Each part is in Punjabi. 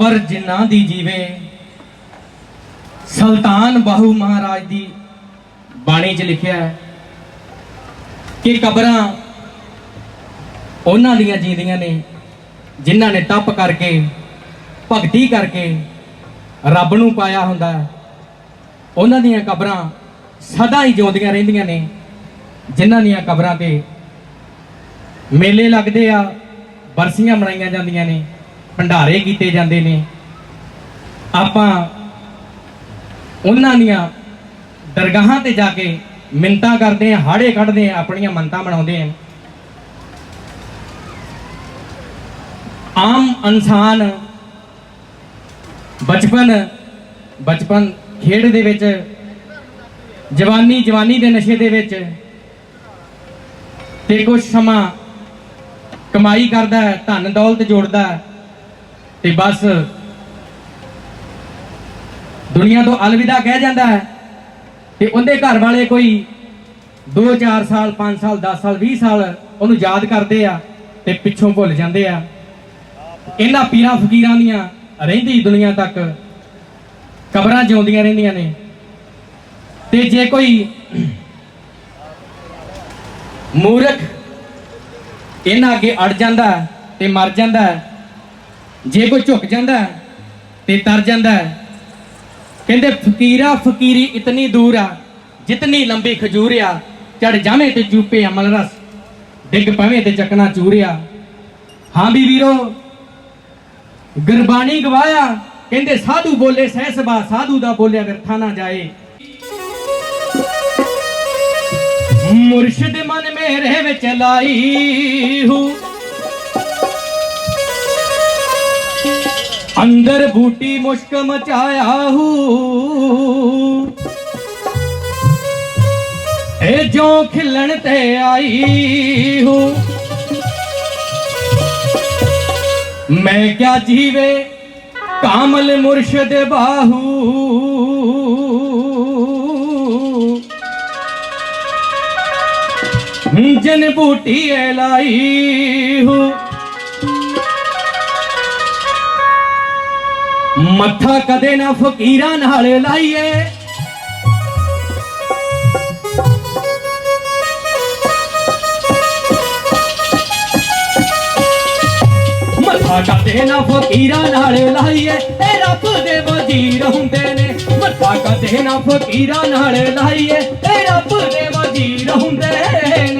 ਪਰ ਜਿਨ੍ਹਾਂ ਦੀ ਜੀਵੇ, ਸੁਲਤਾਨ ਬਾਹੂ ਮਹਾਰਾਜ ਦੀ ਬਾਣੀ 'ਚ ਲਿਖਿਆ ਹੈ ਕਿ ਕਬਰਾਂ ਉਹਨਾਂ ਦੀਆਂ ਜੀਂਦੀਆਂ ਨੇ ਜਿਨ੍ਹਾਂ ਨੇ ਤਪ ਕਰਕੇ, ਭਗਤੀ ਕਰਕੇ ਰੱਬ ਨੂੰ ਪਾਇਆ ਹੁੰਦਾ ਉਹਨਾਂ ਦੀਆਂ ਕਬਰਾਂ ਸਦਾ ਹੀ ਜਿਉਂਦੀਆਂ ਰਹਿੰਦੀਆਂ ਨੇ, ਜਿਨ੍ਹਾਂ ਦੀਆਂ ਕਬਰਾਂ ਤੇ ਮੇਲੇ ਲੱਗਦੇ ਆ, ਬਰਸੀਆਂ ਮਨਾਈਆਂ ਜਾਂਦੀਆਂ ਨੇ। ਭੰਡਾਰੇ ਕੀਤੇ ਜਾਂਦੇ ਨੇ। ਆਪਾਂ ਉਹਨਾਂ ਦੀਆਂ ਦਰਗਾਹਾਂ ਤੇ ਜਾ ਕੇ ਮਿੰਤਾਂ ਕਰਦੇ ਆ ਹਾੜੇ ਕੱਢਦੇ ਆ ਆਪਣੀਆਂ ਮੰਤਾਂ ਬਣਾਉਂਦੇ ਆ ਆਮ ਇਨਸਾਨ ਬਚਪਨ ਬਚਪਨ ਖੇਡ ਦੇ ਵਿੱਚ, ਜਵਾਨੀ ਜਵਾਨੀ ਦੇ ਨਸ਼ੇ ਦੇ ਵਿੱਚ ਤੇ ਕੁਝ ਸਮਾਂ ਕਮਾਈ ਕਰਦਾ ਹੈ, ਧਨ ਦੌਲਤ ਜੋੜਦਾ ਹੈ। ਤੇ ਬਸ ਦੁਨੀਆ ਤੋਂ ਅਲਵਿਦਾ ਕਹਿ ਜਾਂਦਾ ਹੈ ਤੇ ਉਹਦੇ ਘਰ ਵਾਲੇ ਕੋਈ 2-4 ਸਾਲ 5 ਸਾਲ 10 ਸਾਲ 20 ਸਾਲ ਉਹਨੂੰ ਯਾਦ ਕਰਦੇ ਆ ਤੇ ਪਿੱਛੋਂ ਭੁੱਲ ਜਾਂਦੇ ਆ। ਇਹਨਾਂ ਪੀਰਾਂ ਫਕੀਰਾਂ ਦੀਆਂ ਰਹਿੰਦੀ ਦੁਨੀਆ ਤੱਕ ਕਬਰਾਂ ਜਿਉਂਦੀਆਂ ਰਹਿੰਦੀਆਂ ਨੇ। ਤੇ ਜੇ ਕੋਈ ਮੂਰਖ ਇਹਨਾਂ ਅੱਗੇ ਅੜ ਜਾਂਦਾ ਹੈ ਤੇ ਮਰ ਜਾਂਦਾ ਜੇ ਕੋਈ ਝੁਕ ਜਾਂਦਾ ਤੇ ਤਰ ਜਾਂਦਾ ਕਹਿੰਦੇ, ਫਕੀਰਾ, ਫਕੀਰੀ ਇਤਨੀ ਦੂਰ ਆ, ਜਿਤਨੀ ਲੰਬੀ ਖਜੂਰ ਆ ਚੜ ਜਾਵੇਂ ਤੇ ਚੂਪੇ ਅਮਲ ਰਸ, ਡਿੱਗ ਪਵੇਂ ਤੇ ਚੱਕਣਾ ਚੂਰਿਆ। ਹਾਂ ਵੀ ਵੀਰੋ, ਗੁਰਬਾਣੀ ਗਵਾਇਆ, ਕਹਿੰਦੇ, ਸਾਧੂ ਬੋਲੇ ਸਹਿਸਬਾ ਸਾਧੂ ਦਾ ਬੋਲਿਆ ਵਿਰਥਾ ਨਾ ਜਾਏ। ਮੁਰਸ਼ਿਦ ਮਨ ਮੇਰੇ ਵਿੱਚ ਲਾਈ ਹੂੰ। ਅੰਦਰ ਬੂਟੀ ਮੁਸ਼ਕ ਮਚਾਇਆ ਹੂੰ। ਇਹ ਜੋ ਖਿਲਣ ਤੇ ਆਈ ਹੂੰ। ਮੈਂ ਕਿਆ ਜੀਵੇ ਕਾਮਲ ਮੁਰਸ਼ਦ ਬਾਹੂ। ਜਨ ਬੂਟੀ ਲਾਈ ਹੂੰ। ਮੱਥਾ ਕਦੇ ਨਾ ਫਕੀਰਾਂ ਨਾਲ ਲਾਈਏ। ਮੱਥਾ ਕਦੇ ਨਾ ਫਕੀਰਾਂ ਨਾਲ ਲਾਈਏ, ਇਹ ਰੱਬ ਦੇ ਵਜ਼ੀਰ ਹੁੰਦੇ ਨੇ। ਮੱਥਾ ਕਦੇ ਨਾ ਫਕੀਰਾਂ ਨਾਲ ਲਾਈਏ, ਇਹ ਰੱਬ ਦੇ ਵਜ਼ੀਰ ਹੁੰਦੇ ਨੇ।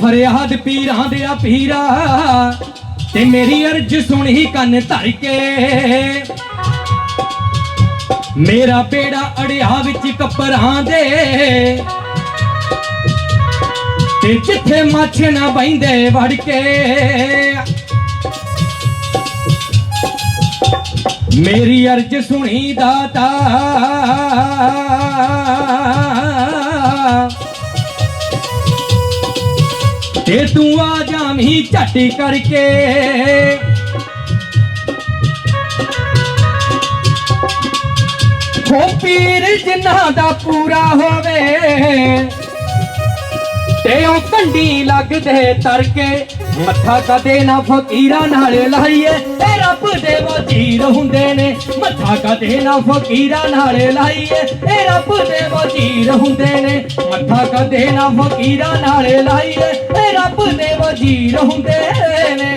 ਫਰਿਆਦ ਪੀਰਾਂ ਦੇ ਆ ਪੀਰਾ। ਤੇ ਮੇਰੀ ਅਰਜ ਸੁਣੀ ਕੰਨ ਧਰ ਕੇ। ਮੇਰਾ ਪੇੜਾ ਅੜਿਆ ਵਿੱਚ ਕੱਪਰਾਂ ਦੇ। ਤੇ ਜਿੱਥੇ ਮੱਛ ਨਾ ਬੈਂਦੇ ਵੜ ਕੇ। ਮੇਰੀ ਅਰਜ ਸੁਣੀ ਦਾਤਾ। ਤੇ ਤੂੰ ਆ ਜਾਵੀਂ ਝੱਟ ਕਰਕੇ। ਹੋ ਪੀਰ ਜਿਨ੍ਹਾਂ ਦਾ ਪੂਰਾ ਹੋਵੇ, ਤੇ ਉਹ ਕੰਡੀ ਲੱਗਦੇ ਤਰਕੇ ਮੱਥਾ ਕਦੇ ਨਾ ਫਕੀਰਾਂ ਨਾਲ ਲਾਈਏ। ਤੇ ਰੱਬ ਦੇ ਵਜ਼ੀਰ ਹੁੰਦੇ ਨੇ। ਮੱਥਾ ਕਦੇ ਨਾ ਫਕੀਰਾਂ ਨਾਲ ਲਾਈਏ। ਤੇ ਰੱਬ ਦੇ ਵਜ਼ੀਰ ਹੁੰਦੇ ਨੇ। ਮੱਥਾ ਕਦੇ ਨਾ ਫਕੀਰਾਂ ਨਾਲ ਲਾਈਏ। ਤੇ ਰੱਬ ਦੇ ਵਜ਼ੀਰ ਹੁੰਦੇ ਨੇ।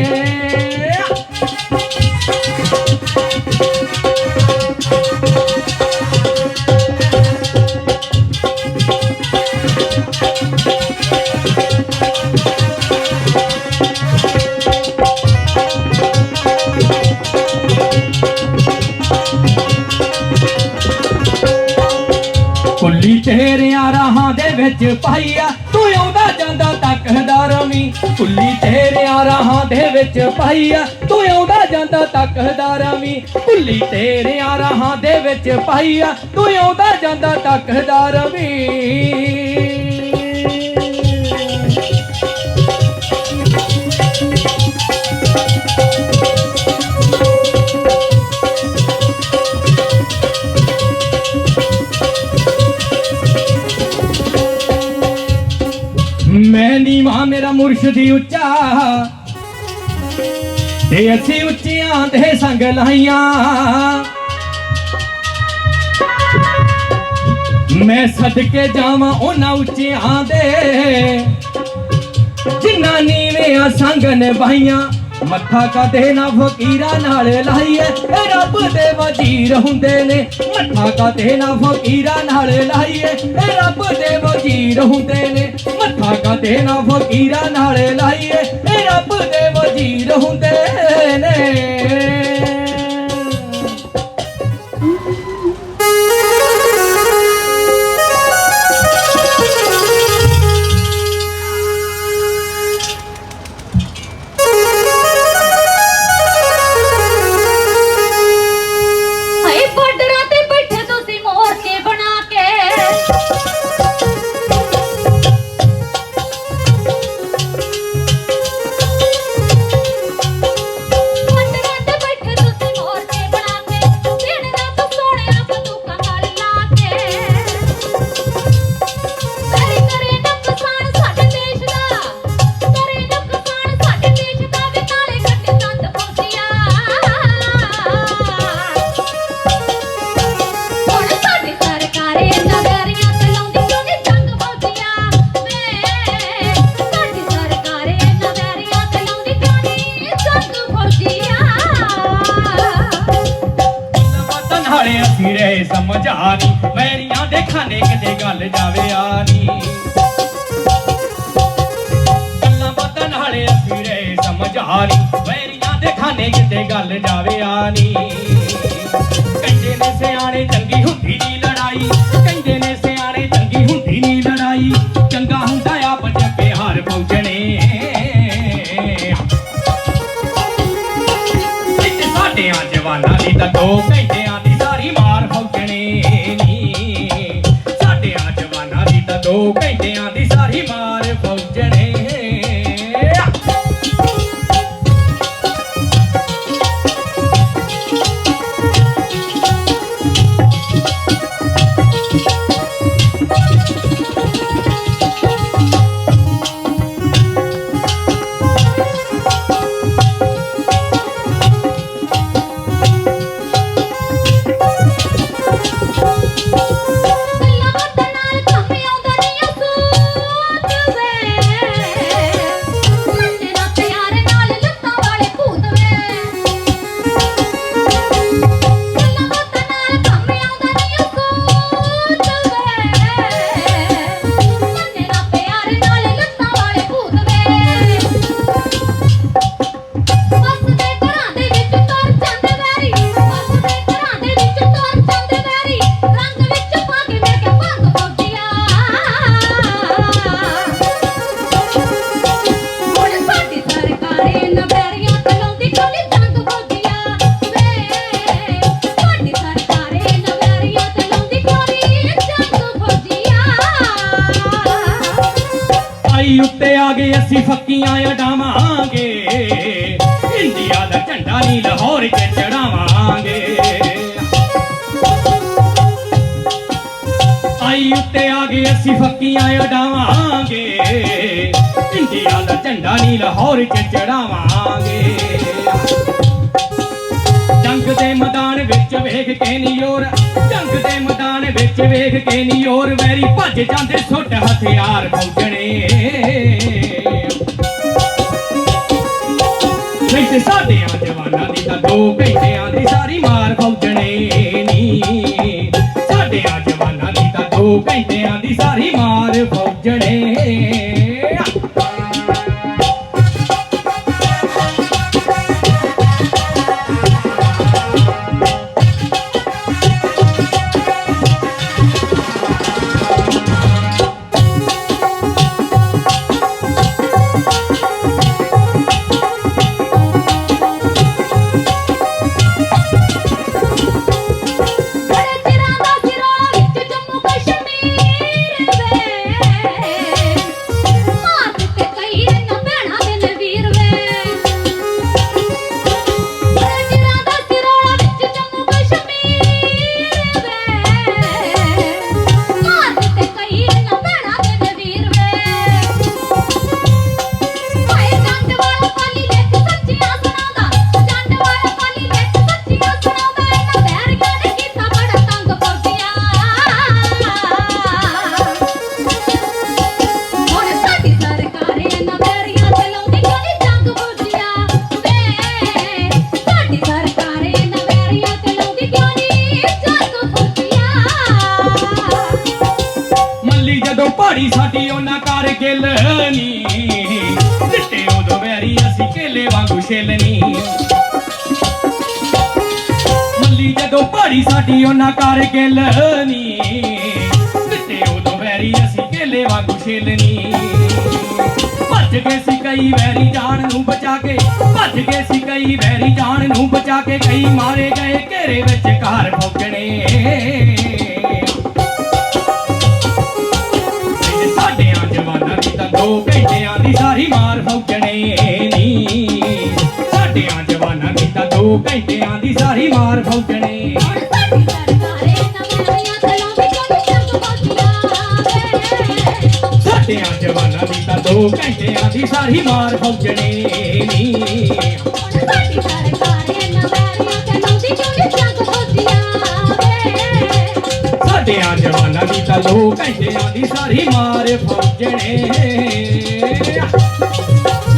ਕੁੱਲੀ ਤੇਰਿਆਂ ਰਾਹਾਂ ਦੇ ਵਿੱਚ ਪਾਈਆ ਤੂੰ ਆਉਂਦਾ ਜਾਂਦਾ ਤੱਕਦਾ ਰਵੀ ਕੁੱਲੀ ਤੇਰਿਆਂ ਰਾਹਾਂ ਦੇ ਵਿੱਚ ਪਾਈਆ ਤੂੰ ਆਉਂਦਾ ਜਾਂਦਾ ਤੱਕਦਾ ਰਵੀ। ਮੈਂ ਨੀਵਾਂ ਮੇਰਾ ਮੁਰਸ਼ਦੀ ਉੱਚਾ। ਤੇ ਅਸੀਂ ਉੱਚੀਆਂ ਦੇ ਸੰਗ ਲਾਈਆਂ। ਮੈਂ ਸਦਕੇ ਜਾਵਾਂ ਉਹਨਾਂ ਉੱਚਿਆਂ ਦੇ ਜਿਨ੍ਹਾਂ ਨੀਵੇਂ ਆ ਸੰਗ ਨਿਭਾਈਆਂ। ਮੱਥਾ ਕਦੇ ਨਾ ਫਕੀਰਾਂ ਨਾਲ ਲਾਈਏ। ਇਹ ਰੱਬ ਦੇ ਵਜ਼ੀਰ ਹੁੰਦੇ ਨੇ। ਮੱਥਾ ਕਦੇ ਨਾ ਫਕੀਰਾਂ ਨਾਲ ਲਾਈਏ। ਇਹ ਰੱਬ ਦੇ ਵਜ਼ੀਰ ਹੁੰਦੇ ਨੇ। ਮੱਥਾ ਕਦੇ ਨਾ ਫਕੀਰਾਂ ਨਾਲ ਲਾਈਏ। ਇਹ ਰੱਬ ਦੇ ਵਜ਼ੀਰ ਹੁੰਦੇ ਨੇ। ਰਹੇ ਸਮਝਾਨੀ ਦੇ ਖਾਨੇ ਕਿਤੇ ਗੱਲ ਜਾਵੇ ਆਨੀ। ਕਹਿੰਦੇ ਨੇ ਸਿਆਣੇ ਚੰਗੀ ਹੁੰਦੀ ਨਹੀਂ ਲੜਾਈ। ਕਹਿੰਦੇ ਨੇ ਸਿਆਣੇ ਚੰਗੀ ਹੁੰਦੀ ਨਹੀਂ ਲੜਾਈ। ਚੰਗਾ ਹੁੰਦਾ ਆਪ ਜੱਗੇ ਹਾਰ ਪਹੁੰਚਣੇ। ਇੱਥੇ ਸਾਡਿਆਂ ਜਵਾਨਾਂ ਦੀ ਤਾਂ ਦੋ ਘੰਟਿਆਂ ਦੀ ਸਾਰੀ ਮਾਰ ਫੌਜਣੇ ਨੀ। ਸਾਡੇ ਆ ਜਵਾਨਾਂ ਦੀ ਤਾਂ ਦੋ ਘੰਟਿਆਂ ਦੀ ਸਾਰੀ ਮਾਰ ਫੌਜਣੇ ਫੱਕੀਆਂ ਉਡਾਵਾਂਗੇ ਇੰਡੀਆ ਦਾ ਝੰਡਾ ਨੀ ਲਾਹੌਰ 'ਚ ਚੜਾਵਾਂਗੇ। ਆਈ ਉੱਤੇ ਆ ਗਏ ਅਸੀਂ ਫੱਕੀਆਂ ਉਡਾਵਾਂਗੇ ਇੰਡੀਆ ਦਾ ਝੰਡਾ ਨੀ ਲਾਹੌਰ 'ਚ ਚੜਾਵਾਂਗੇ। ਜੰਗ ਦੇ ਮੈਦਾਨ ਵਿੱਚ ਵੇਖ ਕੇ ਨੀ ਯੋਰ, ਜੰਗ ਦੇ ਮੈਦਾਨ ਵਿੱਚ ਵੇਖ ਕੇ ਨੀ ਯੋਰ। ਵੈਰੀ ਭੱਜ ਜਾਂਦੇ ਸੁੱਟ ਹਥਿਆਰ ਫੌਜਣੇ ਨਹੀਂ ਤੇ ਸਾਡਿਆਂ ਜਵਾਨਾਂ ਦੀ ਤਾਂ ਦੋ ਘੰਟਿਆਂ ਦੀ ਸਾਰੀ ਮਾਰ ਫੌਜਣੇ ਨੀ। ਸਾਡਿਆਂ ਜਵਾਨਾਂ ਦੀ ਤਾਂ ਦੋ ਘੰਟਿਆਂ ਦੀ ਸਾਰੀ ਮਾਰ ਫੌਜਣੇ ਕਰ ਗਿੱਲ ਦਿੱਤੇ ਉਦੋਂ ਵੈਰੀ ਅਸੀਂ ਕੇਲੇ ਵਾਂਗੂ ਛਿਲਨੀ ਮੱਲੀ ਜਦੋਂ ਪਹਾੜੀ ਸਾਡੀ ਉਹਨਾਂ ਕਰ ਗਿੱਲ ਦਿੱਤੇ ਉਦੋਂ ਵੈਰੀ ਅਸੀਂ ਕੇਲੇ ਵਾਂਗੂ ਛਿਲਨੀ ਭੱਜ ਗਏ ਸੀ ਕਈ ਵੈਰੀ ਜਾਨ ਨੂੰ ਬਚਾ ਕੇ। ਭੱਜ ਗਏ ਸੀ ਕਈ ਵੈਰੀ ਜਾਨ ਨੂੰ ਬਚਾ ਕੇ। ਕਈ ਮਾਰੇ ਗਏ ਘੇਰੇ ਵਿੱਚ ਘਰ ਫੌਕਣੇ। ਦੋ ਘੰਟਿਆਂ ਦੀ ਸਾਰੀ ਮਾਰ ਫੌਕਣੇ ਨੀ। ਸਾਡਿਆਂ ਜਵਾਨਾਂ ਦੀ ਤਾਂ ਦੋ ਘੰਟਿਆਂ ਦੀ ਸਾਰੀ ਮਾਰ ਫੌਜਣੇ ਸਾਡਿਆਂ ਜਵਾਨਾਂ ਦੀ ਤਾਂ ਦੋ ਘੰਟਿਆਂ ਦੀ ਸਾਰੀ ਮਾਰ ਫੌਕਣੇ ਨੀ। ਸਾਡੀ ਸਰਕਾਰੇ ਜਵਾਨਾਂ ਘੰਟਿਆਂ ਦੀ ਸਾਰੀ ਮਾਰ ਫੌਜਣੇ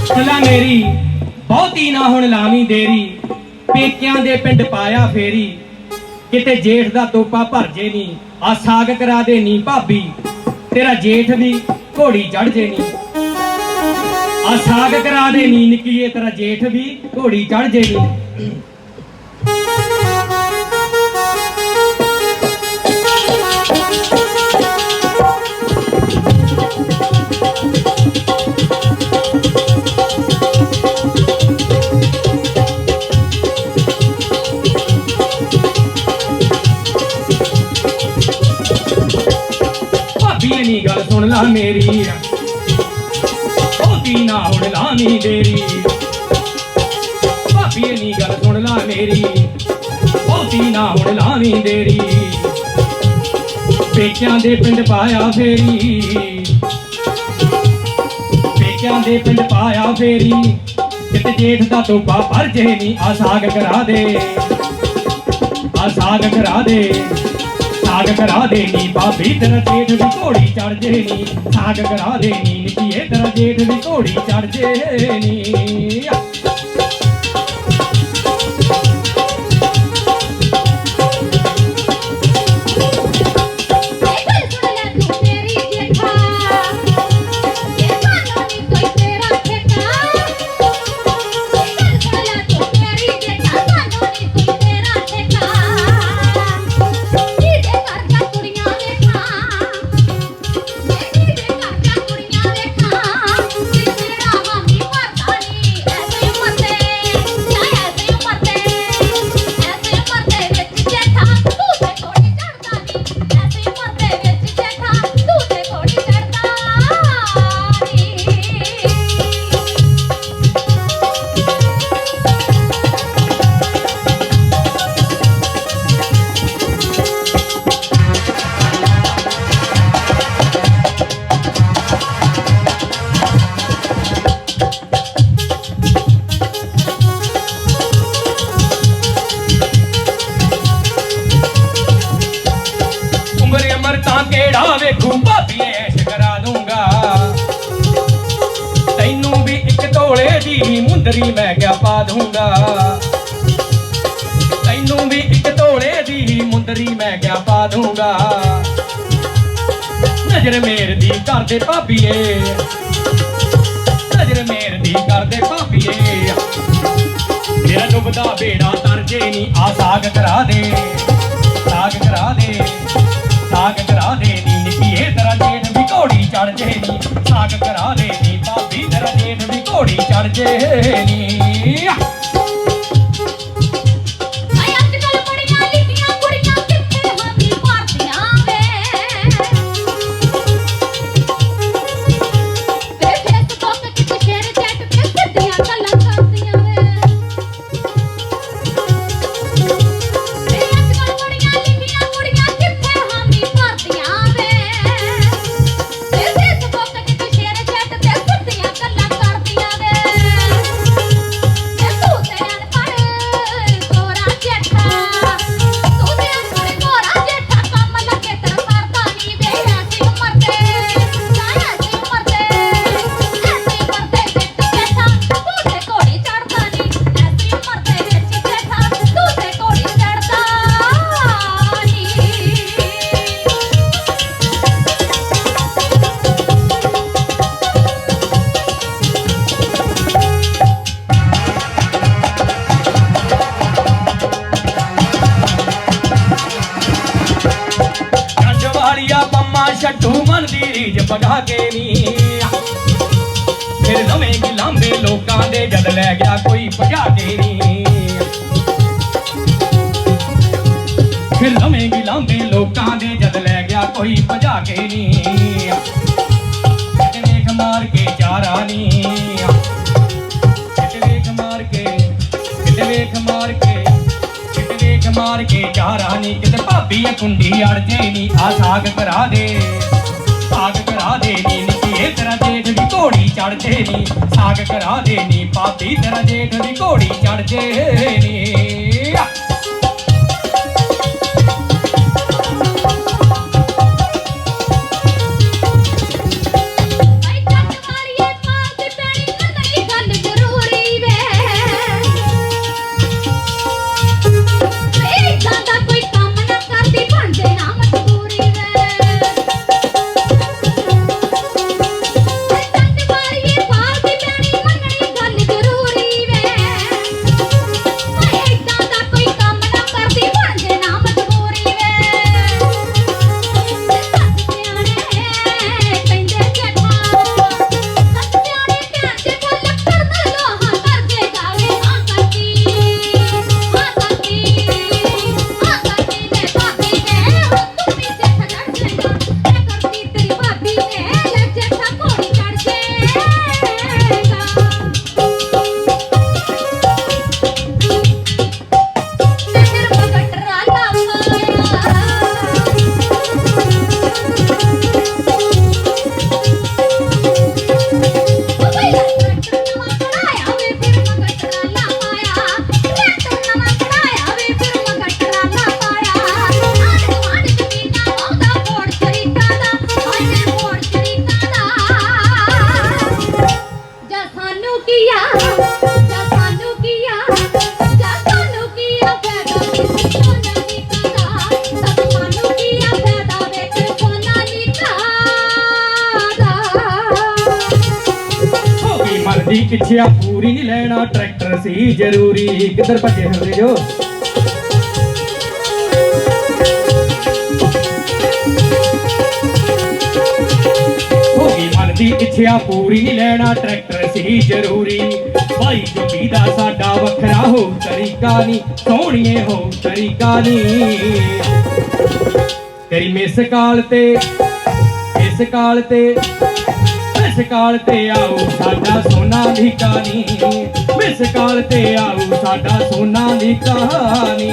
ਚਲਾ ਮੇਰੀ, ਬਹੁਤੀ ਨਾ ਹੁਣ ਲਾਵੀਂ ਦੇਰੀ। ਪੇਕਿਆਂ ਦੇ ਪਿੰਡ ਪਾਇਆ ਫੇਰੀ। ਕਿਤੇ ਜੇਠ ਦਾ ਤੋਪਾ ਭਰ ਜੇ ਨੀ, ਆ ਸਾਗ ਕਰਾ ਦੇ ਨੀ ਭਾਬੀ। ਤੇਰਾ ਜੇਠ ਵੀ ਘੋੜੀ ਚੜ ਜੇ ਨੀ। ਆ ਸਾਗ ਕਰਾ ਦੇ ਨੀ ਨਿੱਕੀਏ, ਤੇਰਾ ਜੇਠ ਵੀ ਘੋੜੀ ਚੜ ਜੇ ਨੀ। ਨੀ ਮੇਰੀ। ਉਹਦੀ ਨਾ ਹੁਣ ਲਾਵੀਂ ਦੇਰੀ ਭਾਬੀ ਨੀ ਗੱਲ ਸੁਣ ਲਾ ਮੇਰੀ। ਉਹਦੀ ਨਾ ਹੁਣ ਲਾਵੀਂ ਦੇਰੀ ਪੇਕਿਆਂ ਦੇ ਪਿੰਡ ਪਾਇਆ ਫੇਰੀ। ਪੇਕਿਆਂ ਦੇ ਪਿੰਡ ਪਾਇਆ ਫੇਰੀ। ਕਿਤੇ ਜੇਠ ਦਾ ਤੋਪਾ ਭਰ ਜੇ ਨੀ ਆ ਸਾਗ ਕਰਾ ਦੇ। ਆ ਸਾਗ ਕਰਾ ਦੇ। ਸਾਗ ਕਰਾ ਦੇਣੀ ਭਾਬੀ ਤੇਰਾ ਜੇਠ ਵੀ ਘੋੜੀ ਚੜ ਜੇ ਸਾਗ ਕਰਾ ਦੇਣੀ ਨਿੱਕੀਏ ਤੇਰਾ ਜੇਠ ਵੀ ਘੋੜੀ ਚੜ ਜੇ ਮੁੰਦਰੀ ਮੈਂ ਕਿਆ ਪਾ ਦੂੰਗਾ ਤੈਨੂੰ ਵੀ ਇੱਕ ਤੋਲੇ ਦੀ ਮੁੰਦਰੀ ਮੈਂ ਕਿਆ ਪਾ ਦੂੰਗਾ ਨਜ਼ਰ ਮੇਰ ਦੀ ਕਰਦੇ ਭਾਬੀਏ। ਨਜ਼ਰ ਮੇਰ ਦੀ ਕਰਦੇ ਭਾਬੀਏ। ਮੇਰਾ ਡੁੱਬਦਾ ਬੇੜਾ ਤਰਜੇ ਨਹੀਂ ਆ ਸਾਗ ਕਰਾ ਦੇ। ਸਾਗ ਕਰਾ ਦੇ, ਸਾਗ ਕਰਾ ਦੇ ਨੀ ਨਿੱਕੀਏ ਤੇਰਾ ਜੇਠ ਵੀ ਘੋੜੀ ਚੜ ਜੇ ਨੀ। ਸਾਗ ਕਰਾ ਦੇ ਨੀ ਭਾਬੀ। ਤੇਰਾ ਜੇਠ ਵੀ ਘੋੜੀ ਚੜ ਜੇ ਨੀ। ਛੱਡੂ ਮਨ ਦੀ ਰੀਝ ਪਗਾ ਕੇ ਨੀ। ਫਿਰ ਲਵੇਂਗੀ ਲਾਂਬੇ ਲੋਕਾਂ ਦੇ ਜਦ ਲੈ ਗਿਆ, ਕੋਈ ਭਜਾ ਕੇ ਨੀ। ਫਿਰ ਲਵੇਂਗੀ ਲਾਂਬੇ ਲੋਕਾਂ ਦੇ ਜਦ ਲੈ ਗਿਆ, ਕੋਈ ਭਜਾ ਕੇ ਨੀ। ਕਿਤੇ ਵੇਖ ਮਾਰ ਕੇ ਚਾਰਾ ਨੀ। ਕਿਤੇ ਵੇਖ ਮਾਰ ਕੇ ਕਿਤੇ ਮਾਰ ਕੇ ਮਾਰ ਕੇ ਚਾਰਾ ਨੀ, ਕਿਤੇ ਭਾਬੀ ਆ ਕੁੰਡੀ ਅੜ ਜੇ ਨੀ। ਆ ਸਾਗ ਕਰਾ ਦੇ, ਸਾਗ ਕਰਾ ਦੇ ਨੀ, ਨਿੱਕੀ ਇਹ ਤੇਰਾ ਜੇਠ ਦੀ ਘੋੜੀ ਚੜ ਜੇ ਨੀ। ਸਾਗ ਕਰਾ ਦੇ ਨੀ, ਭਾਬੀ ਤੇਰਾ ਜੇਠ ਦੀ ਘੋੜੀ ਚੜ ਜੇ ਨੀ। ਮਨ ਪੂਰੀ ਨਹੀਂ ਲੈਣਾ, ਟਰੈਕਟਰ ਸੀ ਜ਼ਰੂਰੀ, ਕਿੱਧਰ ਭੱਜੇ ਹੁੰਦੇ ਜੋ? ਦੀ ਇੱਛਾ ਪੂਰੀ ਨਹੀਂ ਲੈਣਾ, ਟਰੈਕਟਰ ਸੀ ਜ਼ਰੂਰੀ। ਭਾਈ ਜੋਗੀ ਦਾ ਸਾਡਾ ਵੱਖਰਾ ਹੋ ਤਰੀਕਾ ਨਹੀਂ ਸੋਹਣੀਏ ਹੋ ਤਰੀਕਾ ਨਹੀਂ ਤੇਰੀ ਮਿਸ ਕਾਲ ਤੇ ਇਸ ਕਾਲ ਤੇ ਇਸ ਕਾਲ ਤੇ ਆਓ, ਸਾਡਾ ਸੋਨਾ ਦੀ ਕਹਾਣੀ। ਇਸ ਕਾਲ ਤੇ ਆਓ, ਸਾਡਾ ਸੋਨਾ ਦੀ ਕਹਾਣੀ।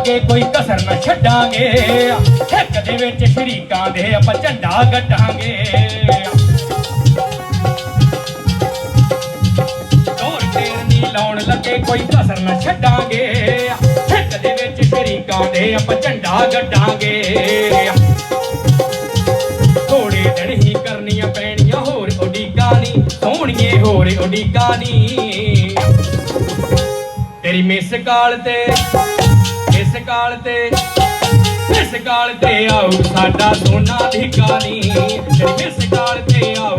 ਲਾਉਣ ਕੋਈ ਕਸਰ ਨਾ ਛੱਡਾਂਗੇ। ਇੱਕ ਦੇ ਵਿੱਚ ਸ਼ਰੀਕਾਂ ਦੇ ਆਪਾਂ ਝੰਡਾ ਗੱਡਾਂਗੇ। ਜ਼ੋਰ ਤੇਰ ਲਾਉਣ ਲੱਗੇ, ਕੋਈ ਕਸਰ ਨਾ ਛੱਡਾਂਗੇ। ਇੱਕ ਦੇ ਵਿੱਚ ਸ਼ਰੀਕਾਂ ਦੇ ਆਪਾਂ ਝੰਡਾ ਗੱਡਾਂਗੇ। ਥੋੜੇ ਦਿਨ ਹੀ ਕਰਨੀਆਂ ਪੈਣੀਆਂ, ਹੋਰ ਉਡੀਕਾਂ ਨੀ ਸੋਹਣੀਏ ਹੋਰ ਉਡੀਕਾਂ ਨੀ ਤੇਰੀ ਮਿਸ ਕਾਲ ਤੇ ਇਸ ਕਾਲ ਤੇ, ਇਸ ਕਾਲ ਤੇ ਆਉ ਸਾਡਾ ਸੋਨਾ ਦੀ ਕਹਾਣੀ। ਤੇਰੀ ਕਾਲ ਤੇ ਆਉ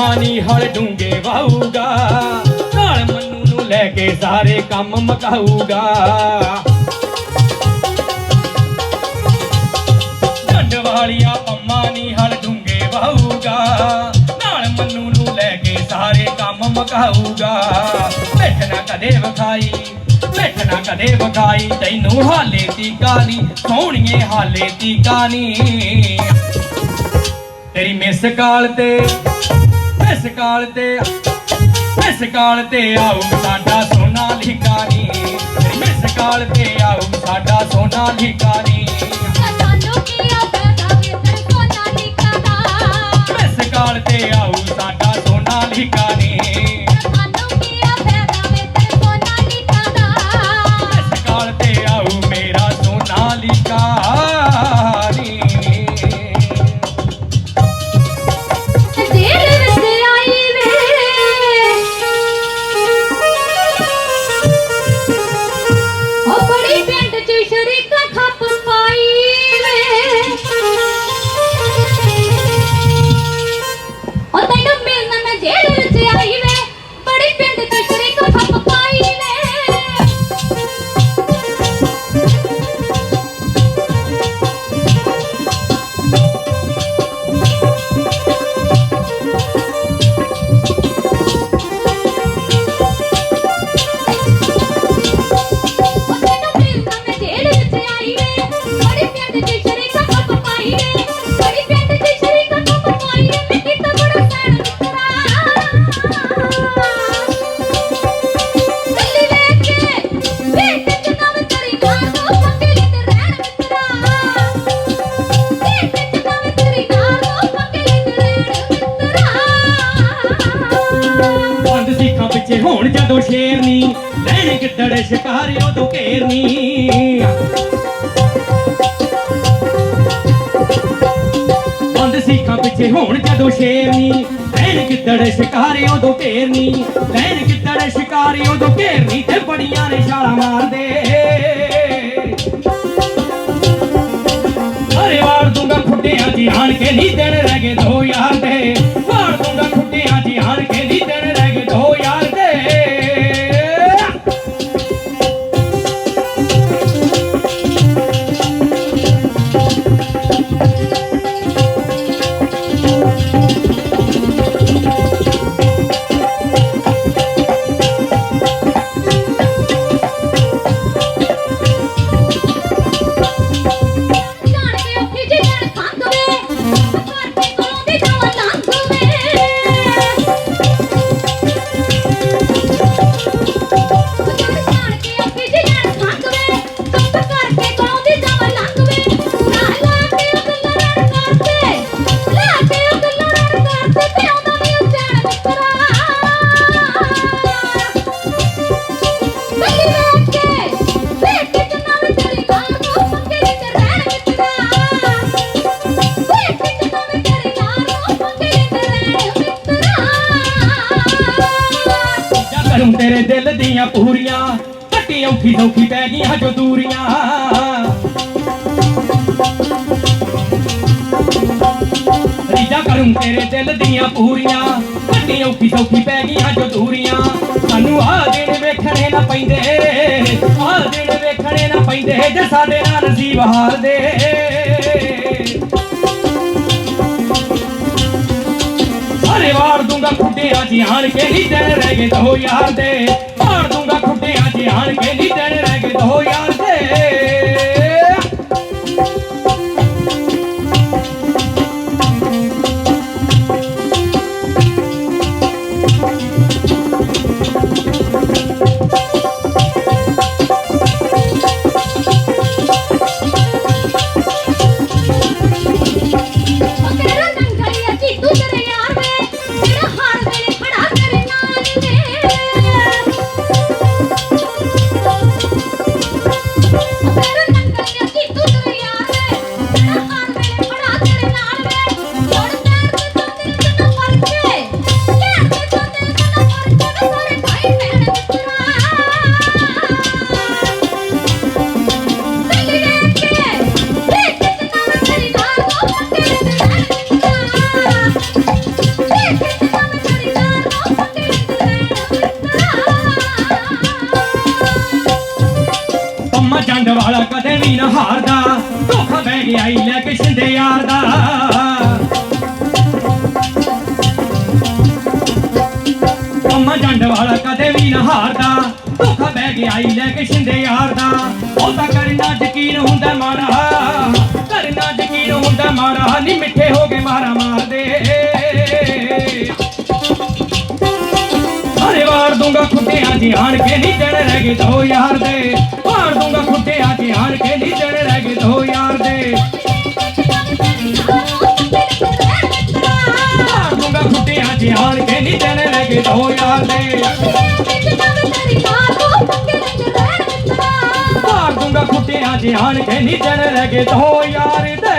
ਵਾਲੀਆ ਹਲ ਡੂੰਗੇ ਵਾਹੂਗਾ ਨਾਲ ਮੰਨੂ ਨੂੰ ਲੈ ਕੇ ਸਾਰੇ ਕੰਮ ਮਕਾਊਗਾ। ਚੰਡ ਵਾਲੀਆ ਪੰਮਾ ਨੀ ਹਲ ਡੂੰਗੇ ਵਾਹੂਗਾ ਨਾਲ ਮੰਨੂ ਨੂੰ ਲੈ ਕੇ ਸਾਰੇ ਕੰਮ ਮਕਾਊਗਾ। ਮਿੱਠ ਨਾ ਕਦੇ ਵਿਖਾਈ, ਮਿੱਠ ਨਾ ਕਦੇ ਵਿਖਾਈ, ਤੈਨੂੰ ਹਾਲੇ ਤੀਕਾ ਨੀ, ਸੋਹਣੀਏ ਹਾਲੇ ਤੀਕਾ ਨੀ। ਤੇਰੀ ਮਿਸ ਕਾਲ ਤੇ ਮਿਸ ਕਾਲ ਤੇ ਮਿਸ ਕਾਲ ਤੇ ਆਉ ਸਾਡਾ ਸੋਨਾ ਲਿਕਾਨੀ ਮਿਸ ਕਾਲ ਤੇ ਆਉ ਸਾਡਾ ਸੋਨਾ ਲਿਕਾਨੀ ਸਾਨੂੰ ਕੀਆ ਫਾਇਦਾ ਵੇ ਤੇਰੇ ਸੋਨਾਲੀਕਾ ਦਾ। ਮਿਸ ਕਾਲ ਤੇ ਸਿੱਖਾਂ ਹੋਣ ਜਦੋਂ ਸ਼ੇਰਨੀ ਲੈਣ ਗਿੱਦੜ ਸ਼ਿਕਾਰੀ ਉਦੋਂ ਘੇਰਨੀ ਲੈਣ ਗਿੱਦੜ ਸ਼ਿਕਾਰੀ ਉਦੋਂ ਘੇਰਨੀ, ਤੇ ਬੜੀਆਂ ਨੇ ਛਾਲਾਂ ਮਾਰਦੇ। ਅਰੇ ਵਾਰ ਦੂੰਗਾ ਖੁੱਡਿਆਂ ਜੀ ਆਣ ਕੇ ਨਹੀਂ ਦੇਣ ਰਹਿ ਗਏ ਦੋ ਯਾਰ ਦੇ। ਤੇਰੇ ਪੂਰੀਆਂ ਕੱਟੀ ਔਖੀ ਸੌਖੀ ਪੈ ਗਈਆਂ ਜੋ ਦੂਰੀਆਂ। ਰੀਜਾ ਕਰੂੰ ਤੇਰੇ ਦਿਲ ਦੀਆਂ ਪੂਰੀਆਂ ਕੱਟੀ ਔਖੀ ਸੌਖੀ ਪੈ ਗਈਆਂ ਜੋ ਦੂਰੀਆਂ। ਸਾਨੂੰ ਆ ਦਿਨ ਵੇਖਣੇ ਨਾ ਪੈਂਦੇ ਆ ਦਿਨ ਵੇਖਣੇ ਨਾ ਪੈਂਦੇ ਜੇ ਸਾਡੇ ਨਾਲ ਨਸੀਬ ਹਾਰ ਦੇ ਵਾਰ ਦੂੰਗਾ ਖੁੱਡਿਆਂ ਜੀ ਆਣ ਕੇ ਹੀ ਦਿਨ ਰਹਿ ਗਏ ਦੋ ਯਾਰ ਦੇ। ਖੁੱਡਿਆਂ ਜੀ ਕੇ ਨਹੀਂ ਦਿਨ ਰਹਿ ਗਏ ਦੋ ਯਾਰ ਦੇ। ਵਾਲਾ ਕਦੇ ਵੀ ਨਾ ਹਾਰਦਾ, ਧੋਖਾ ਬਹਿ ਗਿਆ ਹੀ ਲੈ ਕੇ ਸ਼ਿੰਦੇ ਯਾਰ ਦਾ। ਅੰਮਾ ਜੰਡ ਵਾਲਾ ਕਦੇ ਵੀ ਨਾ ਹਾਰਦਾ, ਧੋਖਾ ਬਹਿ ਗਿਆ ਹੀ ਲੈ ਕੇ ਸ਼ਿੰਦੇ ਯਾਰ ਦਾ। ਉਹ ਤਾਂ ਕਰਨਾ ਯਕੀਨ ਹੁੰਦਾ ਮਾਰਾ ਕਰਨਾ ਯਕੀਨ ਹੁੰਦਾ ਮਾਰਾ ਨਹੀਂ ਮਿੱਠੇ ਹੋ ਕੇ ਮਾਰਾ ਮਾਰਦੇ। ਦੂੰਗਾ ਖੁੱਟਿਆਂ ਜੀ ਆਣ ਕੇ ਨੀ ਜਣ ਰਹਿ ਗਏ ਦੋ ਯਾਰ ਦੇ। ਵਾਰ ਦੂੰਗਾ ਖੁੱਟਿਆਂ ਜੀ ਆਣ ਕੇ ਨੀ ਜਣ ਰਹਿ ਗਏ ਦੋ ਯਾਰ ਦੇ। ਵਾਰ ਦੂੰਗਾ ਖੁੱਟਿਆਂ ਜੀ ਆਣ ਕੇ ਨੀ ਜਣ ਰਹਿ ਗਏ ਦੋ ਯਾਰ ਦੇ। ਮਾਰ ਦੂੰਗਾ ਖੁੱਟਿਆਂ ਜੀ ਆਣ ਕੇ ਨੀ ਜਣ ਰਹਿ ਗਏ ਦੋ ਯਾਰ ਦੇ।